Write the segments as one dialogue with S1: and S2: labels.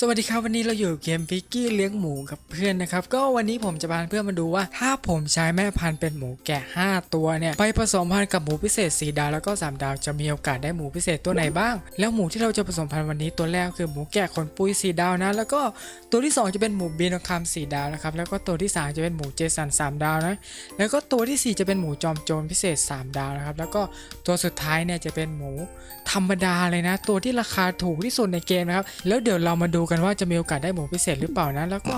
S1: สวัสดีครับวันนี้เราอยู่เกมฟิกกี้เลี้ยงหมูกับเพื่อนนะครับก็วันนี้ผมจะพาเพื่อนมาดูว่า ถ้าผมใช้แม่พันธุ์เป็นหมูแกะ 5 ตัวเนี่ยไปผสมพันธุ์กับหมูพิเศษ4ดาวแล้วก็ 3 ดาวจะมีโอกาสได้หมูพิเศษตัวไหนบ้าง แล้วหมูที่เราจะผสมพันธุ์วันนี้ตัวแรกคือหมูแกะขนปุย4ดาวนะ แล้วก็ตัวที่ 2 จะเป็นหมูบีนองคำ4ดาวนะครับแล้วก็ตัวที่ 3 จะเป็นหมูเจสัน3 ดาวนะแล้วก็ตัวทีสี่ 4 จะเป็นหมูจอมโจรพิเศษ 3 ดาวนะครับแล้วก็ตัวสุดท้ายเนี่ยจะเป็นหมูธรรมดาเลยนะ ตัวที่ราคาถูกที่สุดในเกมนะครับแล้วเดี๋ยวเรามาดูกันว่าจะมีโอกาสได้หมูพิเศษหรือเปล่านะ แล้วก็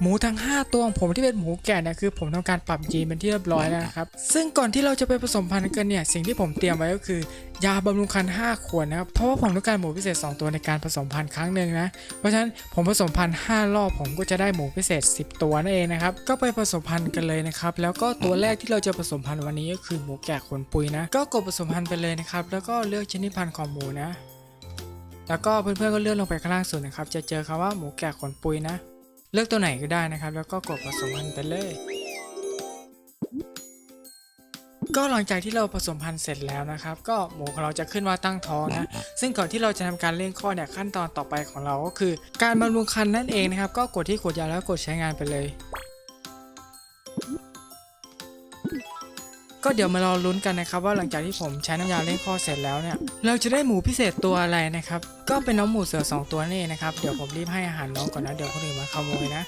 S1: หมูทั้ง 5 ตัวของผมที่เป็นหมูแก่เนะคือ ผมทำการปรับยีนเป็นที่เรียบร้อยแล้วนะครับ ซึ่งก่อนที่เราจะไปผสมพันธุ์กันเนี่ยสิ่งที่ผมเตรียมไว้ก็คือยาบำรุงคัน5ขวดนะครับ เพราะว่าผมต้องการหมูพิเศษ 2 ตัวในการผสมพันธุ์ครั้งหนึ่งนะ เพราะฉะนั้นผมผสมพันธุ์5รอบผมก็จะได้หมูพิเศษ 10 ตัวนั่นเองนะครับ ก็ไปผสมพันธุ์กันเลยนะครับ แล้วก็ตัวแรกที่เราจะผสมพันธุ์วันนี้ก็คือหมูแกะขนปุยนะ ก็กดผสมพันธุ์ไปเลยนะครับ แล้วก็เลือกชนิดพันธุ์ของหมูนะ แล้วก็เพื่อนๆก็เลื่อนลงไปข้างล่างสุดนะครับ จะเจอคำว่าหมูแกะขนปุยนะ เลือกตัวไหนก็ได้นะครับ แล้วก็กดผสมพันธุ์ไปเลย ก็หลังจากที่เราผสมพันธุ์เสร็จแล้วนะครับ ก็หมูของเราจะขึ้นว่าตั้งท้องนะ ซึ่งก่อนที่เราจะทำการเลี้ยงข้อเนี่ยขั้นตอนต่อไปของเราก็คือ การบำรุงคันนั่นเองนะครับ ก็กดที่ขวดยาแล้วกดใช้งานไปเลย ก็เดี๋ยวมารอลุ้นกันนะครับว่าหลังจากที่ผมใช้น้ำยาเล่งข้อเสร็จแล้วเนี่ยเราจะได้หมูพิเศษตัวอะไรนะครับก็เป็นน้องหมูเสือสองตัวนี่นะครับเดี๋ยวผมรีบให้อาหารน้องก่อนนะเดี๋ยวคนอื่นมาขโมยนะ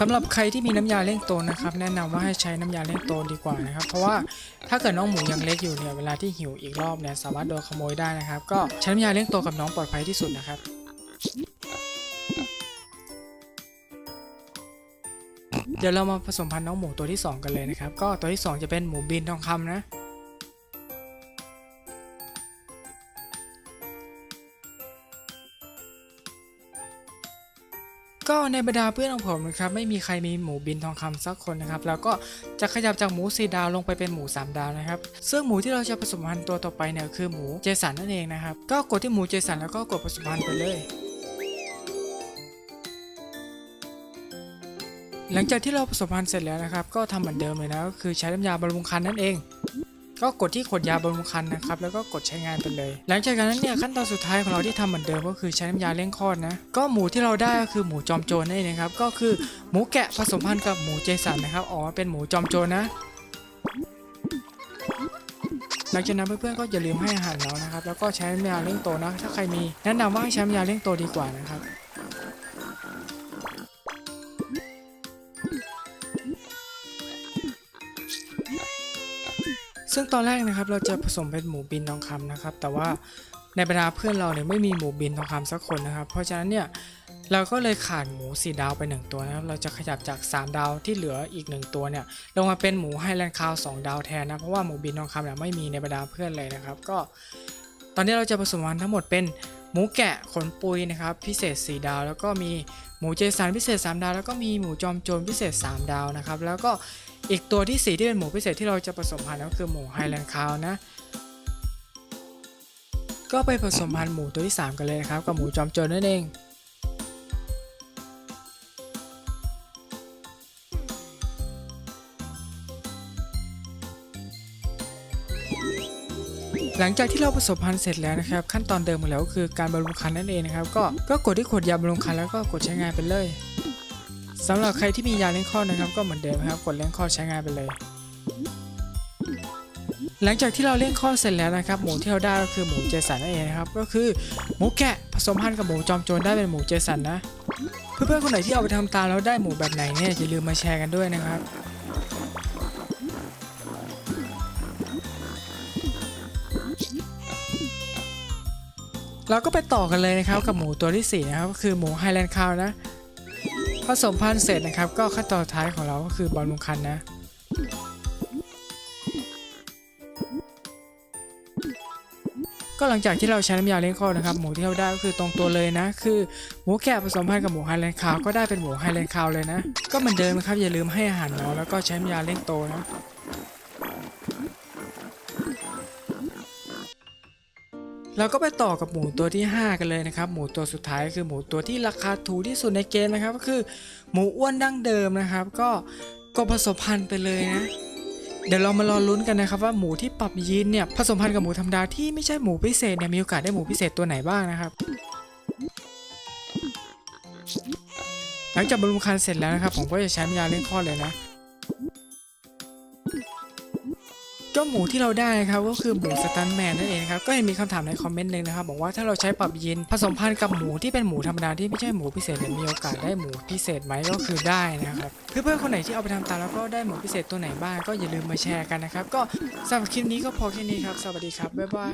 S1: สำหรับใครที่มีน้ำยาเล่งโตนะครับแนะนำว่าให้ใช้น้ำยาเล่งโตดีกว่านะครับ เพราะว่าถ้าเกิดน้องหมูยังเล็กอยู่เนี่ยเวลาที่หิวอีกรอบเนี่ยสามารถโดนขโมยได้นะครับ ก็ใช้น้ำยาเล่งโตกับน้องปลอดภัยที่สุดนะครับ เดี๋ยวเรามาผสมพันธุ์น้องหมูตัวที่ 2 กันเลยนะครับ ก็ตัวที่ 2 จะเป็นหมูบินทองคำนะ ก็ในบรรดาเพื่อนของผมนะครับไม่มีใครมีหมูบินทองคำสักคนนะครับ แล้วก็จะขยับจากหมูสีดาวลงไปเป็นหมู 3 ดาวนะครับ ซึ่งหมูที่เราจะผสมพันธุ์ตัวต่อไปเนี่ยคือหมูเจสันนั่นเองนะครับ ก็กดที่หมูเจสันแล้วก็กดผสมพันธุ์ไปเลย หลังจากที่เราผสมพันธุ์เสร็จแล้วนะครับ ก็ทำเหมือนเดิมเลยนะก็คือใช้น้ำยาบำรุงคันนั่นเอง ก็กดที่ขวดยาบำรุงคันนะครับ แล้วก็กดใช้งานไปเลย หลังจากนั้นเนี่ยขั้นตอนสุดท้ายของเราที่ทำเหมือนเดิมก็คือใช้น้ำยาเร่งคลอดนะ ก็หมูที่เราได้ก็คือหมูจอมโจรนั่นเองนะครับ ก็คือหมูแกะผสมพันธุ์กับหมูเจสันนะครับออกมาเป็นหมูจอมโจรนะหลังจากนั้นเพื่อนๆก็อย่าลืมให้อาหารน้องนะครับ แล้วก็ใช้น้ำยาเร่งโตนะ ถ้าใครมีแนะนำว่าให้ใช้น้ำยาเร่งโตดีกว่านะครับ ซึ่งตอนแรกนะครับเราจะผสมเป็นหมูบินทองคำนะครับ แต่ว่าในบรรดาเพื่อนเราเนี่ยไม่มีหมูบินทองคำสักคนนะครับ เพราะฉะนั้นเนี่ยเราก็เลยขาดหมูสีดาวไปหนึ่งตัวนะครับ เราจะขยับจาก 3 ดาวที่เหลืออีกหนึ่งตัวเนี่ยลงมาเป็นหมูไฮแลนด์คาว2ดาวแทนนะ เพราะว่าหมูบินทองคำเนี่ยไม่มีในบรรดาเพื่อนเลยนะครับ ก็ตอนนี้เราจะผสมกันทั้งหมดเป็น หมูแกะขนปุยนะครับพิเศษ 4 ดาว แล้วก็มีหมูเจสันพิเศษ 3 ดาว แล้วก็มีหมูจอมโจรพิเศษ 3 ดาวนะครับแล้วก็อีกตัวที่ 4 ที่เป็นหมูพิเศษที่เราจะผสมพันธุ์ก็คือหมูไฮแลนด์คาวนะก็ไปผสมพันธุ์หมูตัวที่ 3 กันเลยนะครับกับหมูจอมโจรนั่นเอง หลังจากที่เราผสมพันธุ์เสร็จแล้วนะครับ ขั้นตอนเดิมของเราก็คือการบำรุงคันนั่นเองนะครับ ก็ก็กดที่ขวดยาบำรุงคันแล้วก็กดใช้งานไปเลยสำหรับใครที่มียาเลี้ยงคลอนะครับ ก็เหมือนเดิมครับกดเลี้ยงคลอใช้งานไปเลย หลังจากที่เราเลี้ยงคลอเสร็จแล้วนะครับ หมูที่เราได้ก็คือหมูเจสันนั่นเองนะครับก็คือหมูแกะผสมพันธุ์กับหมูจอมโจรได้เป็นหมูเจสันนะเพื่อนๆคนไหนที่เอาไปทำตามแล้วได้หมูแบบไหนเนี่ยอย่าลืมมาแชร์กันด้วยนะครับ เราก็ไปต่อกันเลยนะครับกับหมูตัวที่ 4 นะครับก็คือหมูไฮแลนด์คาวนะผสมพันธุ์เสร็จนะครับ ก็ขั้นตอนท้ายของเราก็คือบอลลุงคันนะ ก็หลังจากที่เราใช้น้ำยาเลี้ยงคอนะครับ หมูที่เราได้ก็คือตรงตัวเลยนะ คือหมูแกะผสมพันธุ์กับหมูไฮแลนด์คาวก็ได้เป็นหมูไฮแลนด์คาวเลยนะ ก็เหมือนเดิมนะครับอย่าลืมให้อาหารน้องแล้วก็ใช้น้ำยาเลี้ยงโตนะ เราก็ไปต่อกับหมูตัวที่ 5 กันเลยนะครับ หมูตัวสุดท้ายคือหมูตัวที่ราคาถูกที่สุดในเกมนะครับ ก็คือหมูอ้วนดั้งเดิมนะครับ ก็ก็ผสมพันธุ์ไปเลยนะ เดี๋ยวเรามารอลุ้นกันนะครับว่าหมูที่ปรับยีนเนี่ยผสมพันธุ์กับหมูธรรมดาที่ไม่ใช่หมูพิเศษเนี่ยมีโอกาสได้หมูพิเศษตัวไหนบ้างนะครับ หลังจากบรรลุคันเสร็จแล้วนะครับ ผมก็จะใช้ยาเลี้ยงคลอดเลยนะ เจ้าหมูที่เราได้นะครับก็คือหมูสตันแมนนั่นเองนะครับก็ยังมีคำถามในคอมเมนต์หนึ่งนะครับบอกว่าถ้าเราใช้ปรับยีนผสมพันธุ์กับหมูที่เป็นหมูธรรมดาที่ไม่ใช่หมูพิเศษเนี่ยมีโอกาสได้หมูพิเศษไหมก็คือได้นะครับเพื่อนๆคนไหนที่เอาไปทำตามแล้วก็ได้หมูพิเศษตัวไหนบ้างก็อย่าลืมมาแชร์กันนะครับก็สำหรับคลิปนี้ก็พอแค่นี้ครับ สวัสดีครับบ๊ายบาย